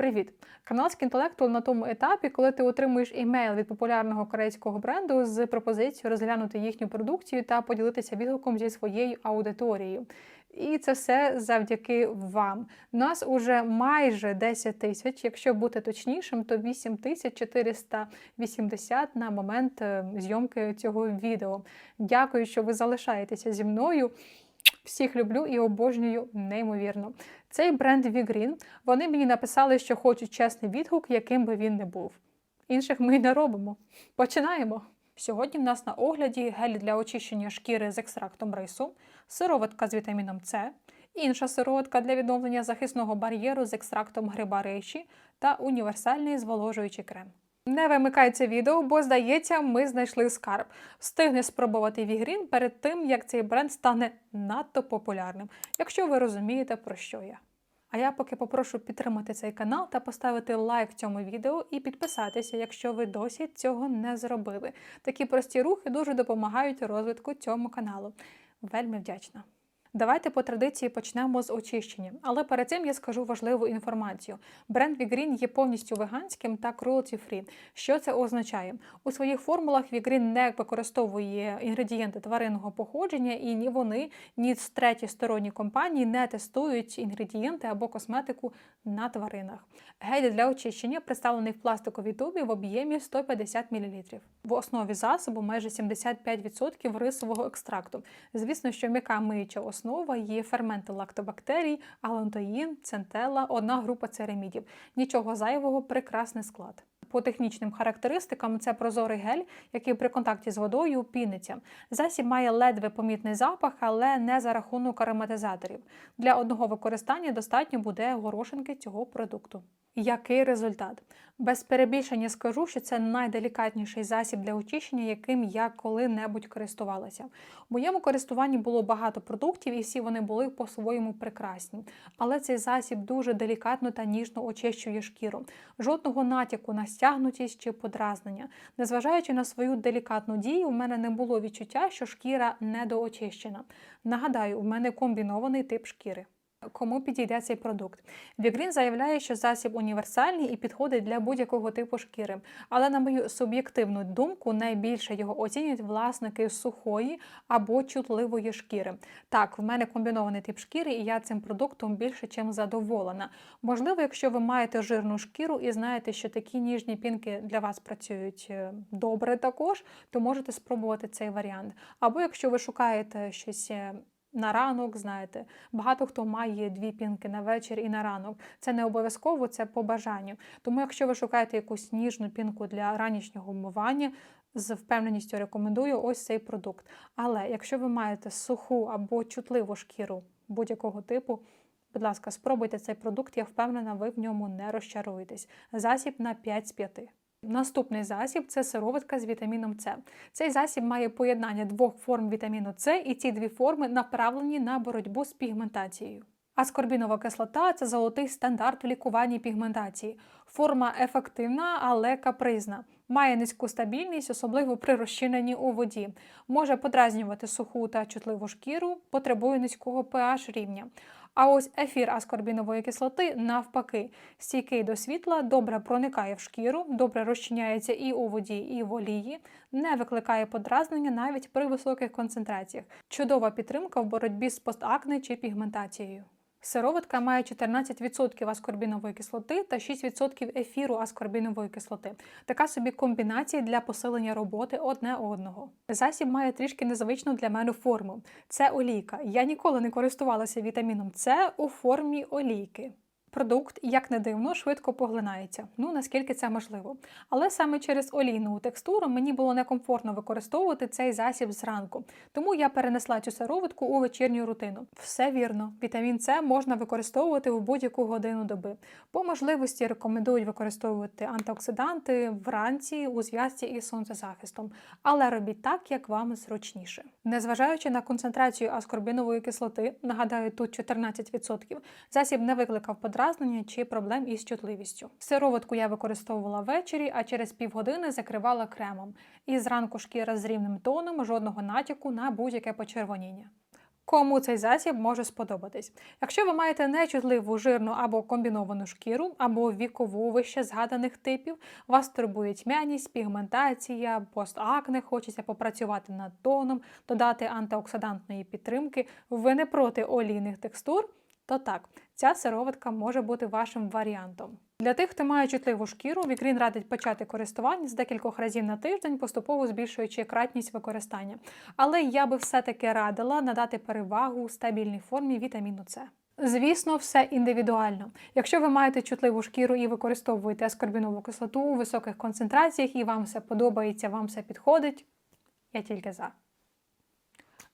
Привіт! Канал Скінтелекту на тому етапі, коли ти отримуєш імейл від популярного корейського бренду з пропозицією розглянути їхню продукцію та поділитися відгуком зі своєю аудиторією. І це все завдяки вам. Нас уже майже 10 тисяч. Якщо бути точнішим, то 8480 на момент е, зйомки цього відео. Дякую, що ви залишаєтеся зі мною. Всіх люблю і обожнюю неймовірно. Цей бренд Вігрін. Вони мені написали, що хочуть чесний відгук, яким би він не був. Інших ми й не робимо. Починаємо. Сьогодні в нас на огляді гель для очищення шкіри з екстрактом рису, сироватка з вітаміном С, інша сироватка для відновлення захисного бар'єру з екстрактом гриба рейші та універсальний зволожуючий крем. Не вимикай це відео, бо здається, ми знайшли скарб. Встигни спробувати Вігрін перед тим, як цей бренд стане надто популярним, якщо ви розумієте, про що я. А я поки попрошу підтримати цей канал та поставити лайк цьому відео і підписатися, якщо ви досі цього не зробили. Такі прості рухи дуже допомагають розвитку цьому каналу. Вельми вдячна. Давайте по традиції почнемо з очищення. Але перед цим я скажу важливу інформацію. Бренд Вігрін є повністю веганським та cruelty-free. Що це означає? У своїх формулах Вігрін не використовує інгредієнти тваринного походження, і ні вони, ні з треті сторонні компанії не тестують інгредієнти або косметику на тваринах. Гель для очищення представлений в пластиковій тубі в об'ємі 150 мл. В основі засобу майже 75% рисового екстракту. Звісно, що м'яка миюча основа є ферменти лактобактерій, алантоїн, центела, одна група церамідів. Нічого зайвого, прекрасний склад. По технічним характеристикам це прозорий гель, який при контакті з водою піниться. Засіб має ледве помітний запах, але не за рахунок ароматизаторів. Для одного використання достатньо буде горошинки цього продукту. Який результат? Без перебільшення скажу, що це найделікатніший засіб для очищення, яким я коли-небудь користувалася. У моєму користуванні було багато продуктів, і всі вони були по-своєму прекрасні. Але цей засіб дуже делікатно та ніжно очищує шкіру. Жодного натяку на стягнутість чи подразнення. Незважаючи на свою делікатну дію, у мене не було відчуття, що шкіра недоочищена. Нагадаю, у мене комбінований тип шкіри. Кому підійде цей продукт? Вігрін заявляє, що засіб універсальний і підходить для будь-якого типу шкіри. Але, на мою суб'єктивну думку, найбільше його оцінюють власники сухої або чутливої шкіри. Так, в мене комбінований тип шкіри, і я цим продуктом більше чим задоволена. Можливо, якщо ви маєте жирну шкіру і знаєте, що такі ніжні пінки для вас працюють е, добре також, то можете спробувати цей варіант. Або якщо ви шукаєте щось. На ранок, знаєте, багато хто має дві пінки на вечір і на ранок. Це не обов'язково, це по бажанню. Тому, якщо ви шукаєте якусь ніжну пінку для ранішнього вмивання, з впевненістю рекомендую ось цей продукт. Але якщо ви маєте суху або чутливу шкіру будь-якого типу, будь ласка, спробуйте цей продукт, я впевнена, ви в ньому не розчаруєтесь. Засіб на 5 з 5. Наступний засіб це сироватка з вітаміном С. Цей засіб має поєднання двох форм вітаміну С, і ці дві форми направлені на боротьбу з пігментацією. Аскорбінова кислота це золотий стандарт у лікуванні пігментації. Форма ефективна, але капризна. Має низьку стабільність, особливо при розчиненні у воді. Може подразнювати суху та чутливу шкіру, потребує низького pH рівня. А ось ефір аскорбінової кислоти навпаки, стійкий до світла, добре проникає в шкіру, добре розчиняється і у воді, і в олії, не викликає подразнення навіть при високих концентраціях. Чудова підтримка в боротьбі з постакне чи пігментацією. Сироватка має 14% аскорбінової кислоти та 6% ефіру аскорбінової кислоти. Така собі комбінація для посилення роботи одне одного. Засіб має трішки незвичну для мене форму. Це олійка. Я ніколи не користувалася вітаміном С у формі олійки. Продукт, як не дивно, швидко поглинається. Ну наскільки це можливо. Але саме через олійну текстуру мені було некомфортно використовувати цей засіб зранку. Тому я перенесла цю сироватку у вечірню рутину. Все вірно, вітамін С можна використовувати в будь-яку годину доби. По можливості рекомендують використовувати антиоксиданти вранці у зв'язці із сонцезахистом. Але робіть так, як вам зручніше. Незважаючи на концентрацію аскорбінової кислоти, нагадаю, тут 14%, засіб не викликав подразнення чи проблем із чутливістю. Сироватку я використовувала ввечері, а через півгодини закривала кремом. І зранку шкіра з рівним тоном, жодного натяку на будь-яке почервоніння. Кому цей засіб може сподобатись? Якщо ви маєте нечутливу жирну або комбіновану шкіру, або вікову вище згаданих типів, вас турбує тьмяність, пігментація, постакне, хочеться попрацювати над тоном, додати антиоксидантної підтримки, ви не проти олійних текстур, то так, ця сироватка може бути вашим варіантом. Для тих, хто має чутливу шкіру, Вікрін радить почати користування з декількох разів на тиждень, поступово збільшуючи кратність використання. Але я би все-таки радила надати перевагу стабільній формі вітаміну С. Звісно, все індивідуально. Якщо ви маєте чутливу шкіру і використовуєте аскорбінову кислоту у високих концентраціях, і вам все подобається, вам все підходить, я тільки за.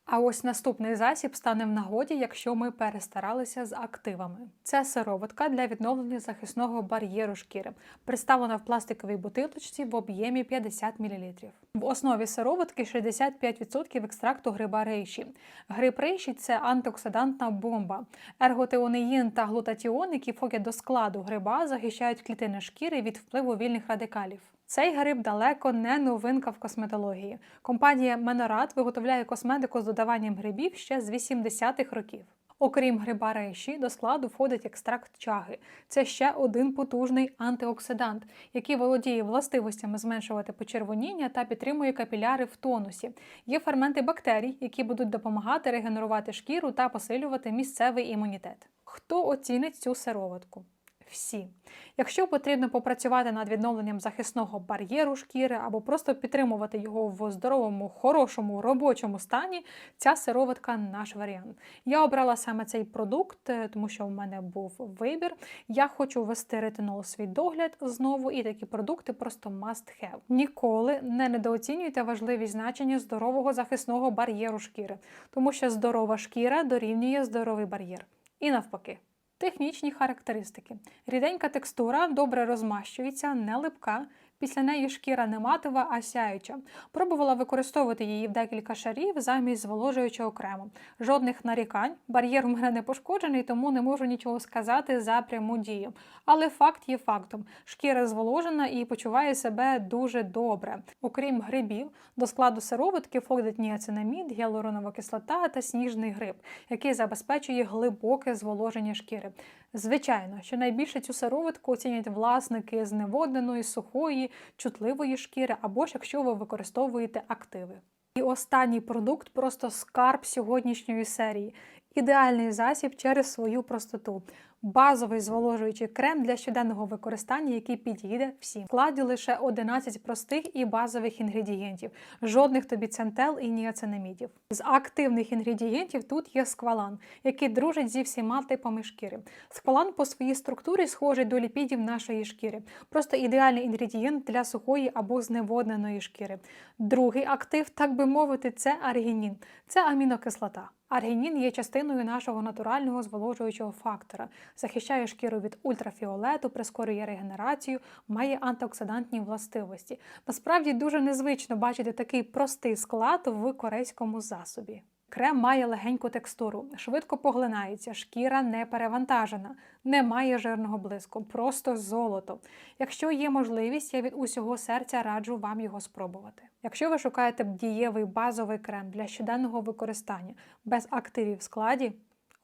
А ось наступний засіб стане в нагоді, якщо ми перестаралися з активами. Це сироватка для відновлення захисного бар'єру шкіри, представлена в пластиковій бутилочці в об'ємі 50 мл. В основі сироватки 65% екстракту гриба рейші. Гриб рейші це антиоксидантна бомба. Ерготеонеїн та глутатіон, які входять до складу гриба, захищають клітини шкіри від впливу вільних радикалів. Цей гриб далеко не новинка в косметології. Компанія Менорат виготовляє косметику з додаванням грибів ще з 80-х років. Окрім гриба рейші, до складу входить екстракт чаги. Це ще один потужний антиоксидант, який володіє властивостями зменшувати почервоніння та підтримує капіляри в тонусі. Є ферменти бактерій, які будуть допомагати регенерувати шкіру та посилювати місцевий імунітет. Хто оцінить цю сироватку? Всі. Якщо потрібно попрацювати над відновленням захисного бар'єру шкіри або просто підтримувати його в здоровому, хорошому робочому стані, ця сироватка наш варіант. Я обрала саме цей продукт, е, тому що в мене був вибір. Я хочу ввести ретинол свій догляд знову, і такі продукти просто must have. Ніколи не недооцінюйте важливість значення здорового захисного бар'єру шкіри, тому що здорова шкіра дорівнює здоровий бар'єр. І навпаки. Технічні характеристики. Ріденька текстура добре розмащується, не липка. Після неї шкіра не матова, а сяюча. Пробувала використовувати її в декілька шарів замість зволожуючого крему. Жодних нарікань. Бар'єр у мене не пошкоджений, тому не можу нічого сказати за пряму дію. Але факт є фактом: шкіра зволожена і почуває себе дуже добре. Окрім грибів, до складу сироватки входить ніацинамід, гіалуронова кислота та сніжний гриб, який забезпечує глибоке зволоження шкіри. Звичайно, що найбільше цю сироватку оцінять власники зневодненої, сухої, чутливої шкіри, або ж якщо ви використовуєте активи. І останній продукт просто скарб сьогоднішньої серії. Ідеальний засіб через свою простоту. Базовий зволожуючий крем для щоденного використання, який підійде всім. В складі лише 11 простих і базових інгредієнтів, жодних тобі центел і ніацинамідів. З активних інгредієнтів тут є сквалан, який дружить зі всіма типами шкіри. Сквалан по своїй структурі схожий до ліпідів нашої шкіри, просто ідеальний інгредієнт для сухої або зневодненої шкіри. Другий актив, так би мовити, це аргінін, це амінокислота. Аргінін є частиною нашого натурального зволожуючого фактора, захищає шкіру від ультрафіолету, прискорює регенерацію, має антиоксидантні властивості. Насправді дуже незвично бачити такий простий склад в корейському засобі. Крем має легеньку текстуру, швидко поглинається, шкіра не перевантажена, не має жирного блиску, просто золото. Якщо є можливість, я від усього серця раджу вам його спробувати. Якщо ви шукаєте дієвий базовий крем для щоденного використання без активів в складі,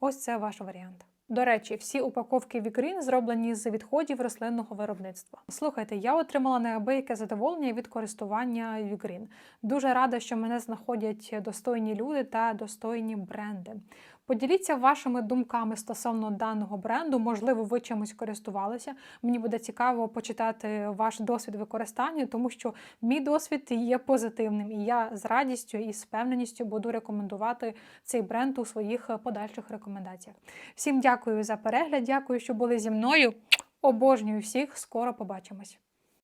ось це ваш варіант. До речі, всі упаковки Вікрін зроблені з відходів рослинного виробництва. Слухайте, я отримала неабияке задоволення від користування Вікрін. Дуже рада, що мене знаходять достойні люди та достойні бренди. Поділіться вашими думками стосовно даного бренду. Можливо, ви чимось користувалися. Мені буде цікаво почитати ваш досвід використання, тому що мій досвід є позитивним, і я з радістю і з впевненістю буду рекомендувати цей бренд у своїх подальших рекомендаціях. Всім дякую за перегляд, дякую, що були зі мною. Обожнюю всіх. Скоро побачимось.